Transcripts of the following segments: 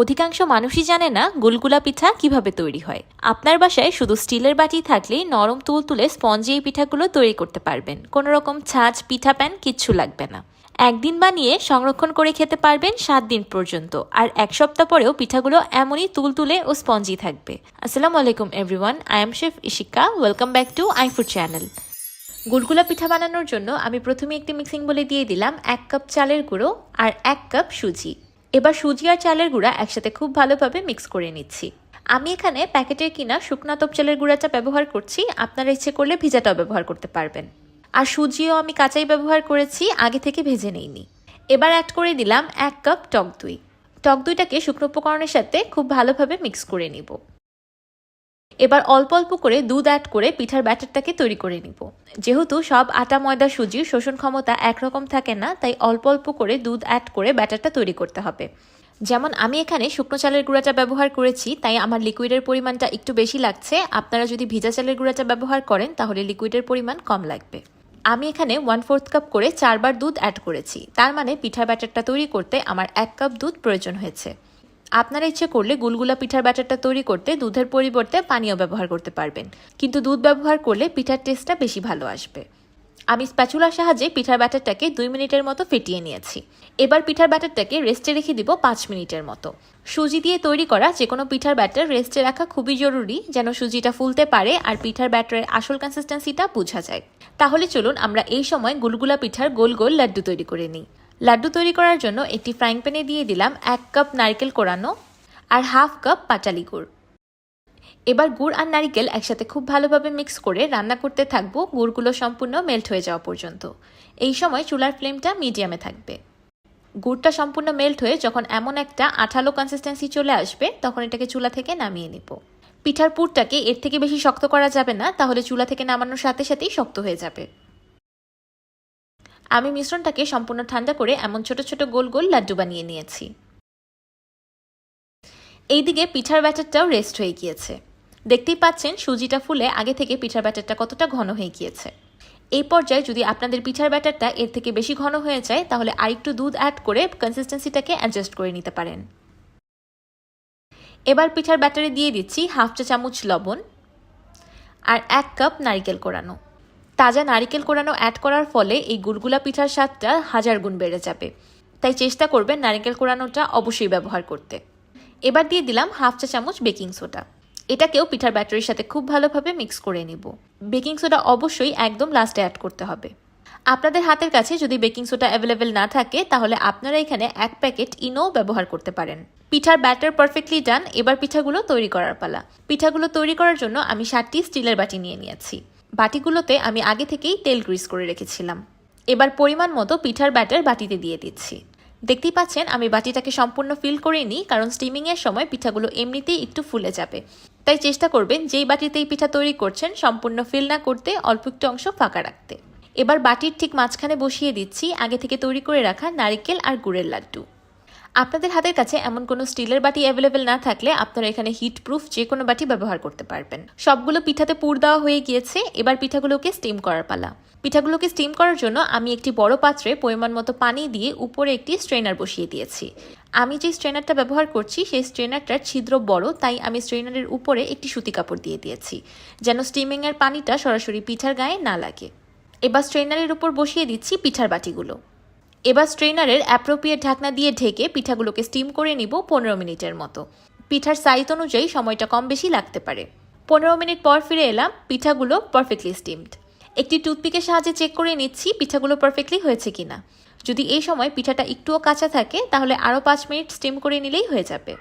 অধিকাংশ মানুষই জানে না গুলগুলা পিঠা কীভাবে তৈরি হয়। আপনার বাসায় শুধু স্টিলের বাটি থাকলেই নরম তুল তুলে স্পঞ্জি এই পিঠাগুলো তৈরি করতে পারবেন। কোনো রকম ছাঁচ, পিঠা প্যান কিচ্ছু লাগবে না। একদিন বানিয়ে সংরক্ষণ করে খেতে পারবেন সাত দিন পর্যন্ত। আর এক সপ্তাহ পরেও পিঠাগুলো এমনই তুলতুলে ও স্পঞ্জি থাকবে। আসসালামু আলাইকুম everyone I am chef Ishika welcome back to iFood channel গুলগুলা পিঠা বানানোর জন্য আমি প্রথমে একটি মিক্সিং বলে দিয়ে দিলাম এক কাপ চালের গুঁড়ো আর এক কাপ সুজি। এবার সুজি আর চালের গুঁড়া একসাথে খুব ভালোভাবে মিক্স করে নিচ্ছি। আমি এখানে প্যাকেটের কিনা শুকনা তপ চালের গুঁড়াটা ব্যবহার করছি, আপনারা ইচ্ছে করলে ভিজাটাও ব্যবহার করতে পারবেন। আর সুজিও আমি কাঁচাই ব্যবহার করেছি, আগে থেকে ভেজে নেইনি। এবার অ্যাড করে দিলাম এক কাপ টক দই। টক দুইটাকে শুকনো উপকরণের সাথে খুব ভালোভাবে মিক্স করে নিব। এবার অল্প অল্প করে দুধ অ্যাড করে পিঠার ব্যাটারটাকে তৈরি করে নিব। যেহেতু সব আটা, ময়দা সুজির শোষণ ক্ষমতা একরকম থাকে না, তাই অল্প অল্প করে দুধ অ্যাড করে ব্যাটারটা তৈরি করতে হবে। যেমন আমি এখানে শুকনো চালের গুঁড়াটা ব্যবহার করেছি, তাই আমার লিকুইডের পরিমাণটা একটু বেশি লাগছে। আপনারা যদি ভিজা চালের গুঁড়াটা ব্যবহার করেন, তাহলে লিকুইডের পরিমাণ কম লাগবে। আমি এখানে ওয়ান ফোর্থ কাপ করে চারবার দুধ অ্যাড করেছি। তার মানে পিঠার ব্যাটারটা তৈরি করতে আমার এক কাপ দুধ প্রয়োজন হয়েছে। আপনারা ইচ্ছে করলে গুলগুলা পিঠার ব্যাটারটা তৈরি করতে দুধের পরিবর্তে পানীয় ব্যবহার করতে পারবেন। কিন্তু দুধ ব্যবহার করলে পিঠার টেস্টটা বেশি ভালো আসবে। আমি স্প্যাচুলার সাহায্যে পিঠার ব্যাটারটাকে দুই মিনিটের মতো ফেটিয়ে নিয়েছি। এবার পিঠার ব্যাটারটাকে রেস্টে রেখে দিব পাঁচ মিনিটের মতো। সুজি দিয়ে তৈরি করা যে কোনো পিঠার ব্যাটার রেস্টে রাখা খুবই জরুরি যেন সুজিটা ফুলতে পারে আর পিঠার ব্যাটারের আসল কনসিস্টেন্সিটা বোঝা যায়। তাহলে চলুন আমরা এই সময় গুলগুলা পিঠার গোল গোল লাড্ডু তৈরি করে নিই। লাড্ডু তৈরি করার জন্য একটি ফ্রাইং প্যানে দিয়ে দিলাম এক কাপ নারকেল কোরানো আর হাফ কাপ পাটালি গুড়। এবার গুড় আর নারিকেল একসাথে খুব ভালোভাবে মিক্স করে রান্না করতে থাকব। গুড়গুলো সম্পূর্ণ মেল্ট হয়ে যাওয়া পর্যন্ত। এই সময় চুলার ফ্লেমটা মিডিয়ামে থাকবে। গুড়টা সম্পূর্ণ মেল্ট হয়ে যখন এমন একটা আঠালো কনসিস্টেন্সি চলে আসবে, তখন এটাকে চুলা থেকে নামিয়ে নিব। পিঠার পুরটাকে এর থেকে বেশি শক্ত করা যাবে না, তাহলে চুলা থেকে নামানোর সাথে সাথেই শক্ত হয়ে যাবে। আমি মিশ্রণটাকে সম্পূর্ণ ঠান্ডা করে এমন ছোট ছোট গোল গোল লাড্ডু বানিয়ে নিয়েছি। এইদিকে পিঠার ব্যাটারটাও রেস্ট হয়ে গিয়েছে। দেখতেই পাচ্ছেন সুজিটা ফুলে আগে থেকে পিঠার ব্যাটারটা কতটা ঘন হয়ে গিয়েছে। এই পর্যায়ে যদি আপনাদের পিঠার ব্যাটারটা এর থেকে বেশি ঘন হয়ে যায়, তাহলে আরেকটু দুধ অ্যাড করে কনসিস্টেন্সিটাকে অ্যাডজাস্ট করে নিতে পারেন। এবার পিঠার ব্যাটারে দিয়ে দিচ্ছি হাফ চা চামচ লবণ আর এক কাপ নারিকেল কোরানো। তাজা নারিকেল কোরানো অ্যাড করার ফলে এই গুড়গুলা পিঠার স্বাদটা হাজার গুণ বেড়ে যাবে। তাই চেষ্টা করবেন নারিকেল কোরানোটা অবশ্যই ব্যবহার করতে। এবার দিয়ে দিলাম হাফ চা চামচ বেকিং সোডা। এটাকেও পিঠার ব্যাটারির সাথে খুব ভালোভাবে মিক্স করে নিব। বেকিং সোডা অবশ্যই একদম লাস্টে অ্যাড করতে হবে। আপনাদের হাতের কাছে যদি বেকিং সোডা অ্যাভেলেবেল না থাকে, তাহলে আপনারা এখানে এক প্যাকেট ইনো ব্যবহার করতে পারেন। পিঠার ব্যাটার পারফেক্টলি ডান এবার পিঠাগুলো তৈরি করার পালা। পিঠাগুলো তৈরি করার জন্য আমি ষাটটি স্টিলের বাটি নিয়ে নিয়েছি। বাটিগুলোতে আমি আগে থেকেই তেল গ্রিস করে রেখেছিলাম। এবার পরিমাণ মতো পিঠার ব্যাটার বাটিতে দিয়ে দিচ্ছি। দেখতেই পাচ্ছেন, আমি বাটিটাকে সম্পূর্ণ ফিল করে নিই কারণ স্টিমিংয়ের সময় পিঠাগুলো এমনিতেই একটু ফুলে যাবে। তাই চেষ্টা করবেন, যেই বাটিতেই পিঠা তৈরি করছেন, সম্পূর্ণ ফিল না করতে অল্প একটু অংশ ফাঁকা রাখতে। এবার বাটির ঠিক মাঝখানে বসিয়ে দিচ্ছি, আগে থেকে তৈরি করে রাখা নারিকেল আর গুড়ের লাড্ডু। আপনাদের হাতের কাছে এমন কোনো স্টিলের বাটি অ্যাভেলেবেল না থাকলে আপনারা এখানে হিট প্রুফ যে কোনো বাটি ব্যবহার করতে পারবেন। সবগুলো পিঠাতে পুর দেওয়া হয়ে গিয়েছে, এবার পিঠাগুলোকে স্টিম করার পালা। পিঠাগুলোকে স্টিম করার জন্য আমি একটি বড় পাত্রে পরিমাণ মতো পানি দিয়ে উপরে একটি স্ট্রেনার বসিয়ে দিয়েছি। আমি যে স্ট্রেনারটা ব্যবহার করছি, সেই স্ট্রেনারটার ছিদ্র বড়, তাই আমি স্ট্রেনারের উপরে একটি সুতি কাপড় দিয়ে দিয়েছি, যেন স্টিমিংয়ের পানিটা সরাসরি পিঠার গায়ে না লাগে। এবার স্ট্রেনারের উপর বসিয়ে দিচ্ছি পিঠার বাটিগুলো। এবার স্ট্রেনারের অ্যাপ্রোপ্রিয়েট ঢাকনা দিয়ে ঢেকে পিঠাগুলোকে স্টিম করে নিব পনেরো মিনিটের মতো। পিঠার সাইজ অনুযায়ী সময়টা কম বেশি লাগতে পারে। পনেরো মিনিট পর ফিরে এলাম, পিঠাগুলো পারফেক্টলি স্টিমড একটি টুথপিকের সাহায্যে চেক করে নিচ্ছি পিঠাগুলো পারফেক্টলি হয়েছে কিনা। যদি এই সময় পিঠাটা একটুও কাঁচা থাকে, তাহলে আরও পাঁচ মিনিট স্টিম করে নিলেই হয়ে যাবে।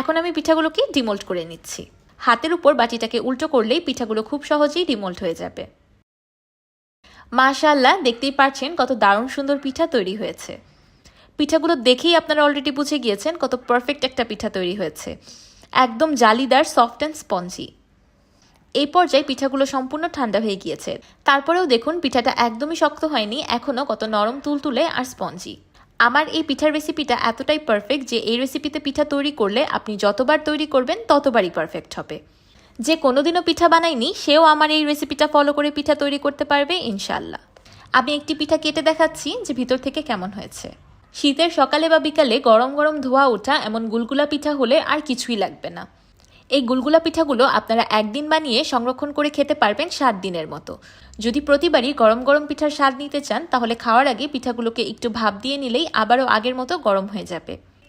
এখন আমি পিঠাগুলোকে ডিমোল্ট করে নিচ্ছি। হাতের উপর বাটিটাকে উল্টো করলেই পিঠাগুলো খুব সহজেই ডিমোল্ট হয়ে যাবে। মাশাল্লাহ দেখতেই পারছেন কত দারুণ সুন্দর পিঠা তৈরি হয়েছে। পিঠাগুলো দেখেই আপনারা অলরেডি বুঝে গিয়েছেন কত পারফেক্ট একটা পিঠা তৈরি হয়েছে। একদম জালিদার সফট অ্যান্ড স্পঞ্জি এই পর্যায়ে পিঠাগুলো সম্পূর্ণ ঠান্ডা হয়ে গিয়েছে। তারপরেও দেখুন, পিঠাটা একদমই শক্ত হয়নি এখনও কত নরম, তুলতুলে আর স্পঞ্জি আমার এই পিঠার রেসিপিটা এতটাই পারফেক্ট যে এই রেসিপিতে পিঠা তৈরি করলে আপনি যতবার তৈরি করবেন, ততবারই পারফেক্ট হবে। যে কোনোদিনও পিঠা বানায়নি, সেও আমার এই রেসিপিটা ফলো করে পিঠা তৈরি করতে পারবে ইনশাল্লাহ আমি একটি পিঠা কেটে দেখাচ্ছি, যে ভিতর থেকে কেমন হয়েছে। শীতের সকালে বা বিকালে গরম গরম ধোয়া ওঠা এমন গুলগুলা পিঠা হলে আর কিছুই লাগবে না। এই গুলগুলা পিঠাগুলো আপনারা একদিন বানিয়ে সংরক্ষণ করে খেতে পারবেন সাত দিনের মতো। যদি প্রতিবারই গরম গরম পিঠার স্বাদ নিতে চান, তাহলে খাওয়ার আগে পিঠাগুলোকে একটু ভাপ দিয়ে নিলেই আবারও আগের মতো গরম হয়ে যাবে।